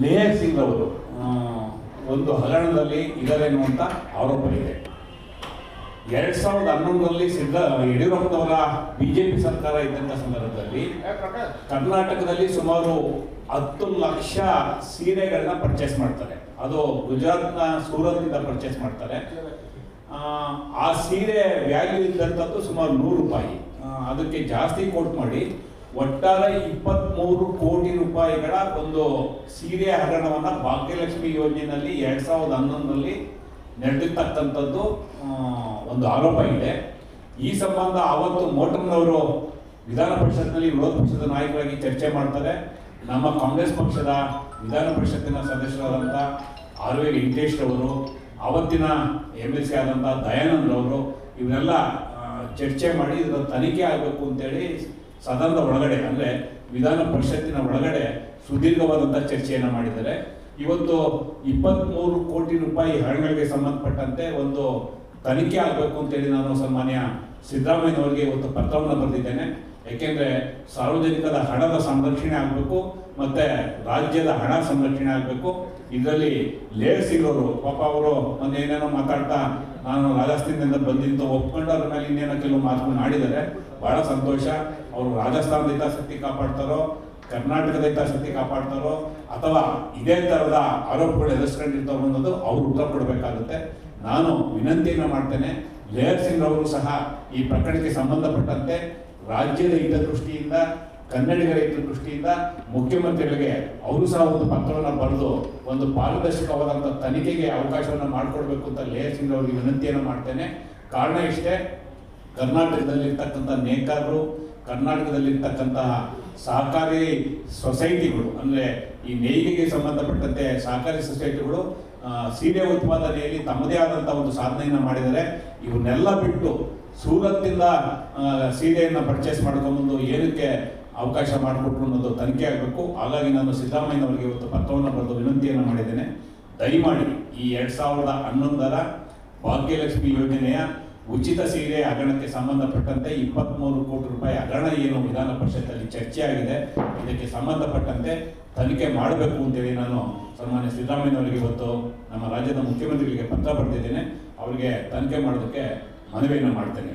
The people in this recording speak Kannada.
ಲೇಹರ್ ಸಿಂಗ್ ಅವರು ಒಂದು ಹಗರಣದಲ್ಲಿ ಇದ್ದಾರೇನು ಅಂತ ಆರೋಪ ಇದೆ. ಎರಡ್ ಸಾವಿರದ ಹನ್ನೊಂದರಲ್ಲಿ ಸಿದ್ದ ಯಡಿಯೂರಪ್ಪನವರ ಬಿಜೆಪಿ ಸರ್ಕಾರ ಇದ್ದಂಥ ಸಂದರ್ಭದಲ್ಲಿ ಕರ್ನಾಟಕದಲ್ಲಿ ಸುಮಾರು ಹತ್ತು ಲಕ್ಷ ಸೀರೆಗಳನ್ನ ಪರ್ಚೇಸ್ ಮಾಡ್ತಾರೆ. ಅದು ಗುಜರಾತ್ನ ಸೂರತ್ನಿಂದ ಪರ್ಚೇಸ್ ಮಾಡ್ತಾರೆ. ಆ, ಆ ಸೀರೆ ವ್ಯಾಲ್ಯೂ ಇದ್ದಂಥದ್ದು ಸುಮಾರು ನೂರು ರೂಪಾಯಿ. ಅದಕ್ಕೆ ಜಾಸ್ತಿ ಕೋಟ್ ಮಾಡಿ ಒಟ್ಟಾರೆ ಇಪ್ಪತ್ಮೂರು ಕೋಟಿ ರೂಪಾಯಿಗಳ ಒಂದು ಸೀರೆ ಹಗರಣವನ್ನು ಭಾಗ್ಯಲಕ್ಷ್ಮಿ ಯೋಜನೆಯಲ್ಲಿ ಎರಡ್ ಸಾವಿರದ ಹನ್ನೊಂದರಲ್ಲಿ ನಡೆದಿರ್ತಕ್ಕಂಥದ್ದು ಒಂದು ಆರೋಪ ಇದೆ. ಈ ಸಂಬಂಧ ಆವತ್ತು ಮೋಟಮ್ನವರು ವಿಧಾನ ಪರಿಷತ್ನಲ್ಲಿ ವಿರೋಧ ಪಕ್ಷದ ನಾಯಕರಾಗಿ ಚರ್ಚೆ ಮಾಡ್ತಾರೆ. ನಮ್ಮ ಕಾಂಗ್ರೆಸ್ ಪಕ್ಷದ ವಿಧಾನ ಪರಿಷತ್ತಿನ ಸದಸ್ಯರಾದಂಥ ಆರ್ ವಿ ವೆಂಕಟೇಶ್ರವರು ಅವತ್ತಿನ ಎಂ ಎಲ್ ಸಿ ಆದಂಥ ದಯಾನಂದ್ರವರು ಇವನ್ನೆಲ್ಲ ಚರ್ಚೆ ಮಾಡಿ ಇದರ ತನಿಖೆ ಆಗಬೇಕು ಅಂತೇಳಿ ಸದನದ ಒಳಗಡೆ, ಅಂದರೆ ವಿಧಾನ ಪರಿಷತ್ತಿನ ಒಳಗಡೆ ಸುದೀರ್ಘವಾದಂಥ ಚರ್ಚೆಯನ್ನು ಮಾಡಿದ್ದಾರೆ. ಇವತ್ತು ಇಪ್ಪತ್ತ್ಮೂರು ಕೋಟಿ ರೂಪಾಯಿ ಹಣಗಳಿಗೆ ಸಂಬಂಧಪಟ್ಟಂತೆ ಒಂದು ತನಿಖೆ ಆಗಬೇಕು ಅಂತೇಳಿ ನಾನು ಸನ್ಮಾನ್ಯ ಸಿದ್ದರಾಮಯ್ಯನವರಿಗೆ ಇವತ್ತು ಪತ್ರವನ್ನು ಬರೆದಿದ್ದೇನೆ. ಯಾಕೆಂದ್ರೆ ಸಾರ್ವಜನಿಕರ ಹಣದ ಸಂರಕ್ಷಣೆ ಆಗಬೇಕು, ಮತ್ತೆ ರಾಜ್ಯದ ಹಣ ಸಂರಕ್ಷಣೆ ಆಗಬೇಕು. ಇದರಲ್ಲಿ ಲೇಸ್ ಇರೋರು, ಪಾಪ ಅವರು ಮೊನ್ನೆ ಏನೇನೋ ಮಾತಾಡ್ತಾ ನಾನು ರಾಜಸ್ಥಾನದಿಂದ ಬಂದಿದ್ದು ಒಪ್ಕೊಂಡು ಅದ್ರ ಮೇಲೆ ಇನ್ನೇನೋ ಕೆಲವು ಮಾತುಗಳು ಆಡಿದ್ದಾರೆ ಬಹಳ ಸಂತೋಷ. ಅವರು ರಾಜಸ್ಥಾನದ ಹಿತಾಸಕ್ತಿ ಕಾಪಾಡ್ತಾರೋ, ಕರ್ನಾಟಕದ ಹಿತಾಸಕ್ತಿ ಕಾಪಾಡ್ತಾರೋ, ಅಥವಾ ಇದೇ ಥರದ ಆರೋಪಗಳು ಎದುರಿಸ್ಕೊಂಡಿರ್ತಾರೋ ಅನ್ನೋದು ಅವ್ರು ಉತ್ತರ ಕೊಡಬೇಕಾಗುತ್ತೆ. ನಾನು ವಿನಂತಿಯನ್ನು ಮಾಡ್ತೇನೆ, ಲೇಯರ್ ಸಿಂಗ್ ಅವರು ಸಹ ಈ ಪ್ರಕರಣಕ್ಕೆ ಸಂಬಂಧಪಟ್ಟಂತೆ ರಾಜ್ಯದ ಹಿತದೃಷ್ಟಿಯಿಂದ, ಕನ್ನಡಿಗರ ಹಿತದೃಷ್ಟಿಯಿಂದ ಮುಖ್ಯಮಂತ್ರಿಗಳಿಗೆ ಅವರು ಸಹ ಒಂದು ಪತ್ರವನ್ನು ಬರೆದು ಒಂದು ಪಾರದರ್ಶಕವಾದಂಥ ತನಿಖೆಗೆ ಅವಕಾಶವನ್ನು ಮಾಡಿಕೊಡ್ಬೇಕು ಅಂತ ಲೇಯರ್ ಸಿಂಗ್ ಅವರಿಗೆ ವಿನಂತಿಯನ್ನು ಮಾಡ್ತೇನೆ. ಕಾರಣ ಇಷ್ಟೇ, ಕರ್ನಾಟಕದಲ್ಲಿರ್ತಕ್ಕಂಥ ನೇಕಾರರು, ಕರ್ನಾಟಕದಲ್ಲಿರ್ತಕ್ಕಂತಹ ಸಹಕಾರಿ ಸೊಸೈಟಿಗಳು, ಅಂದರೆ ಈ ನೇಯ್ಗೆಗೆ ಸಂಬಂಧಪಟ್ಟಂತೆ ಸಹಕಾರಿ ಸೊಸೈಟಿಗಳು ಸೀರೆ ಉತ್ಪಾದನೆಯಲ್ಲಿ ತಮ್ಮದೇ ಆದಂಥ ಒಂದು ಸಾಧನೆಯನ್ನು ಮಾಡಿದರೆ ಇವನ್ನೆಲ್ಲ ಬಿಟ್ಟು ಸೂರತ್ತಿಂದ ಸೀರೆಯನ್ನು ಪರ್ಚೇಸ್ ಮಾಡ್ಕೊಂಬಂದು ಏನಕ್ಕೆ ಅವಕಾಶ ಮಾಡಿಕೊಟ್ರು ಅನ್ನೋದು ತನಿಖೆ ಆಗಬೇಕು. ಹಾಗಾಗಿ ನಾನು ಸಿದ್ದರಾಮಯ್ಯನವರಿಗೆ ಇವತ್ತು ಪತ್ರವನ್ನು ಬರೆದು ವಿನಂತಿಯನ್ನು ಮಾಡಿದ್ದೇನೆ. ದಯಮಾಡಿ ಈ ಎರಡು ಸಾವಿರದ ಹನ್ನೊಂದರ ಭಾಗ್ಯಲಕ್ಷ್ಮಿ ಯೋಜನೆಯ ಉಚಿತ ಸೀರೆ ಹಗರಣಕ್ಕೆ ಸಂಬಂಧಪಟ್ಟಂತೆ ಇಪ್ಪತ್ತ್ಮೂರು ಕೋಟಿ ರೂಪಾಯಿ ಹಗರಣ ಏನು ವಿಧಾನ ಪರಿಷತ್ತಲ್ಲಿ ಚರ್ಚೆ ಆಗಿದೆ, ಇದಕ್ಕೆ ಸಂಬಂಧಪಟ್ಟಂತೆ ತನಿಖೆ ಮಾಡಬೇಕು ಅಂತೇಳಿ ನಾನು ಸನ್ಮಾನ್ಯ ಸಿದ್ದರಾಮಯ್ಯನವರಿಗೆ ಇವತ್ತು ನಮ್ಮ ರಾಜ್ಯದ ಮುಖ್ಯಮಂತ್ರಿಗಳಿಗೆ ಪತ್ರ ಬರೆದಿದ್ದೇನೆ. ಅವರಿಗೆ ತನಿಖೆ ಮಾಡೋದಕ್ಕೆ ಮನವಿಯನ್ನು ಮಾಡ್ತೇನೆ.